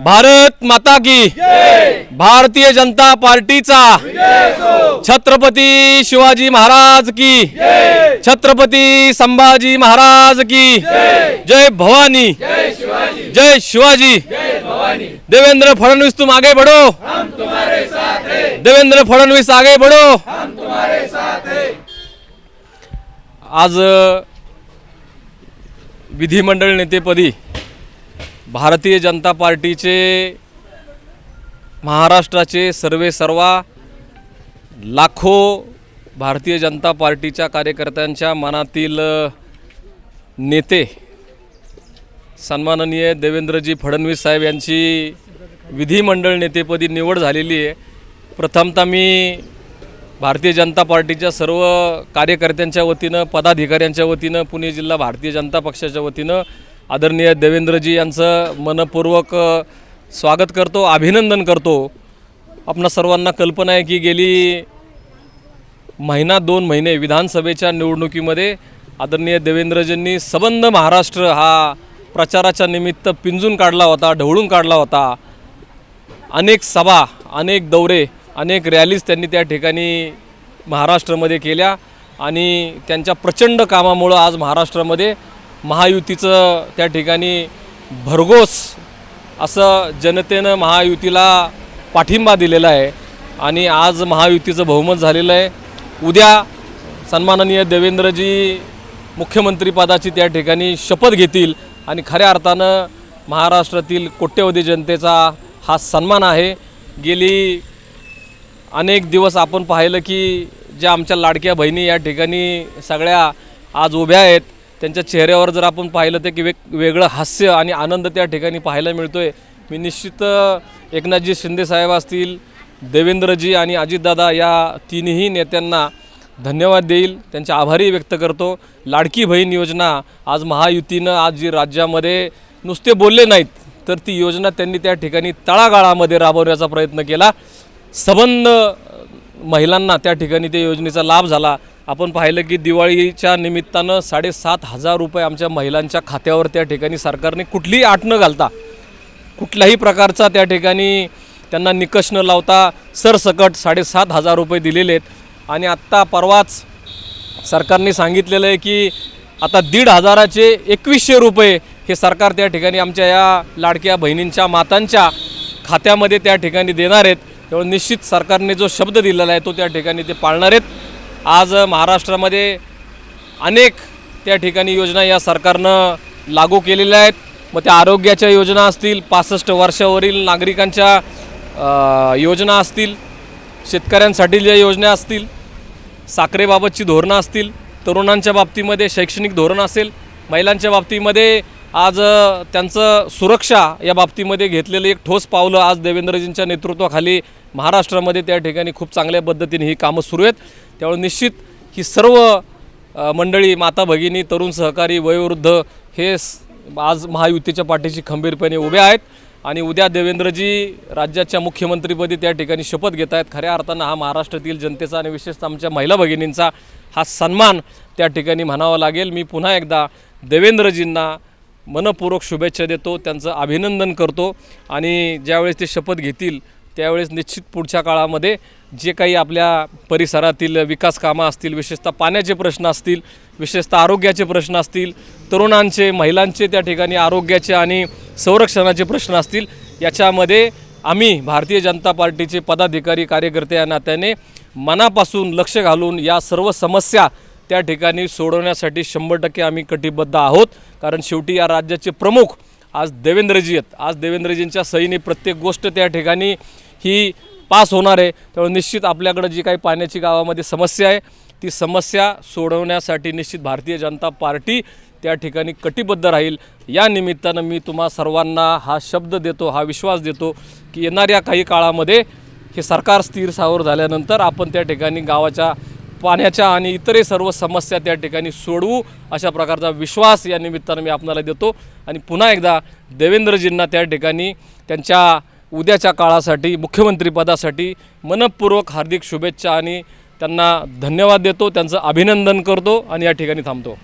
भारत माता की भारतीय जनता पार्टीचा छत्रपती शिवाजी महाराज की छत्रपती संभाजी महाराज की जय! भवानी जय शिवाजी! देवेंद्र फडणवीस तुम आगे बढ़ो। देवेंद्र फडणवीस आगे बढ़ो। आज विधिमंडळ नेतेपदी भारतीय जनता पार्टीचे महाराष्ट्राचे सर्वे सर्वा लाखो भारतीय जनता पार्टीच्या कार्यकर्त्यांच्या मनातील नेते सन्माननीय देवेंद्रजी फडणवीस साहेब यांची विधिमंडळ नेतेपदी निवड झालेली आहे. प्रथमतः मी भारतीय जनता पार्टीच्या सर्व कार्यकर्त्यांच्या वतीनं पदाधिकाऱ्यांच्या वतीनं पुणे जिल्हा भारतीय जनता पक्षाच्या वतीनं आदरणीय देवेंद्रजी यांचं मनपूर्वक स्वागत करतो अभिनंदन करतो. आपणा सर्वांना कल्पना आहे की गेली महिना दोन महिने विधानसभेच्या निवडणुकीमध्ये आदरणीय देवेंद्रजींनी सबंध महाराष्ट्र हा प्रचाराच्या निमित्त पिंजून काढला होता ढवळून काढला होता. अनेक सभा अनेक दौरे अनेक रॅलीज त्यांनी त्या ठिकाणी महाराष्ट्रामध्ये केल्या आणि त्यांच्या प्रचंड कामामुळं आज महाराष्ट्रामध्ये महायुतीचं त्या ठिकाणी भरघोस असं जनतेनं महायुतीला पाठिंबा दिलेला आहे. आणि आज महायुतीचं बहुमत झालेलं आहे. उद्या सन्माननीय देवेंद्रजी मुख्यमंत्रीपदाची त्या ठिकाणी शपथ घेतील. आणि खऱ्या अर्थानं महाराष्ट्रातील कोट्यवधी जनतेचा हा सन्मान आहे. गेली अनेक दिवस आपण पाहिलं की ज्या आमच्या लाडक्या बहिणी या ठिकाणी सगळ्या आज उभ्या आहेत. त्यांच्या चेहऱ्यावर जर आपण पाहिलं तर की वेग वेगळं हास्य आणि आनंद त्या ठिकाणी पाहायला मिळतो आहे मी निश्चित एकनाथजी शिंदेसाहेब असतील देवेंद्रजी आणि अजितदादा या तिन्ही नेत्यांना धन्यवाद देईल. त्यांचे आभारही व्यक्त करतो. लाडकी बहीण योजना आज महायुतीनं आज जी राज्यामध्ये नुसते बोलले नाहीत तर ती योजना त्यांनी त्या ठिकाणी तळागाळामध्ये राबवण्याचा प्रयत्न केला. सबंध महिलांना त्या ठिकाणी त्या योजनेचा लाभ झाला. आपण पाहिलं की दिवाळीच्या निमित्तानं साडेसात हजार रुपये आमच्या महिलांच्या खात्यावर त्या ठिकाणी सरकारने कुठलीही आट न घालता कुठल्याही प्रकारचा त्या ठिकाणी त्यांना निकष न लावता सरसकट साडेसात हजार रुपये दिलेले आहेत. आणि आत्ता परवाच सरकारने सांगितलेलं आहे की आता दीड हजाराचे एकवीसशे रुपये हे सरकार त्या ठिकाणी आमच्या या लाडक्या बहिणींच्या मातांच्या खात्यामध्ये त्या ठिकाणी देणार आहेत. त्यामुळे निश्चित सरकारने जो शब्द दिलेला आहे तो त्या ठिकाणी ते पाळणार आहेत. आज महाराष्ट्रामध्ये अनेक त्या ठिकाणी योजना या सरकारनं लागू केलेल्या आहेत. मग त्या आरोग्याच्या योजना असतील पासष्ट वर्षावरील नागरिकांच्या योजना असतील शेतकऱ्यांसाठी ज्या योजना असतील साखरेबाबतची धोरणं असतील तरुणांच्या बाबतीमध्ये शैक्षणिक धोरण असेल महिलांच्या बाबतीमध्ये आज त्यांचं सुरक्षा या बाबतीमध्ये घेतलेलं एक ठोस पावलं आज देवेंद्रजींच्या नेतृत्वाखाली महाराष्ट्रामध्ये त्या ठिकाणी खूप चांगल्या पद्धतीने ही कामं सुरू आहेत. त्यामुळे निश्चित ही सर्व मंडळी माता भगिनी तरुण सहकारी वयोवृद्ध हे आज महायुतीच्या पाठीशी खंबीरपणे उभे आहेत आणि उद्या देवेंद्रजी राज्याच्या मुख्यमंत्रीपदी त्या ठिकाणी शपथ घेत आहेत. खऱ्या अर्थानं हा महाराष्ट्रातील जनतेचा आणि विशेषतः आमच्या महिला भगिनींचा हा सन्मान त्या ठिकाणी म्हणावा लागेल. मी पुन्हा एकदा देवेंद्रजींना मनपूर्वक शुभेच्छा देतो त्यांचं अभिनंदन करतो आणि ज्यावेळेस ते शपथ घेतील त्यावेळेस निश्चित पुढच्या काळामध्ये जे काही आपल्या परिसरातील विकास कामं असतील विशेषतः पाण्याचे प्रश्न असतील विशेषतः आरोग्याचे प्रश्न असतील तरुणांचे महिलांचे त्या ठिकाणी आरोग्याचे आणि संरक्षणाचे प्रश्न असतील याच्यामध्ये आम्ही भारतीय जनता पार्टीचे पदाधिकारी कार्यकर्ते या नात्याने मनापासून लक्ष घालून या सर्व समस्या त्या ठिकाणी सोडवण्यासाठी शंभर टक्के आम्ही कटिबद्ध आहोत. कारण शेवटी या राज्याचे प्रमुख आज देवेंद्रजी आहेत. आज देवेंद्रजींच्या सहीने प्रत्येक गोष्ट त्या ठिकाणी ही पास होणार आहे. त्यामुळे निश्चित आपल्याकडं जी काही पाण्याची गावामध्ये समस्या आहे ती समस्या सोडवण्यासाठी निश्चित भारतीय जनता पार्टी त्या ठिकाणी कटिबद्ध राहील. या निमित्तानं मी तुम्हा सर्वांना हा शब्द देतो हा विश्वास देतो की येणाऱ्या काही काळामध्ये हे सरकार स्थिर सावर झाल्यानंतर आपण त्या ठिकाणी गावाच्या पाण्याच्या आणि इतरही सर्व समस्या त्या ठिकाणी सोडवू अशा प्रकारचा विश्वास या निमित्तानं मी आपणाला देतो. आणि पुन्हा एकदा देवेंद्रजींना त्या ठिकाणी त्यांच्या उद्याच्या काळासाठी मुख्यमंत्रीपदासाठी मनपूर्वक हार्दिक शुभेच्छा आणि त्यांना धन्यवाद देतो त्यांचं अभिनंदन करतो आणि या ठिकाणी थांबतो.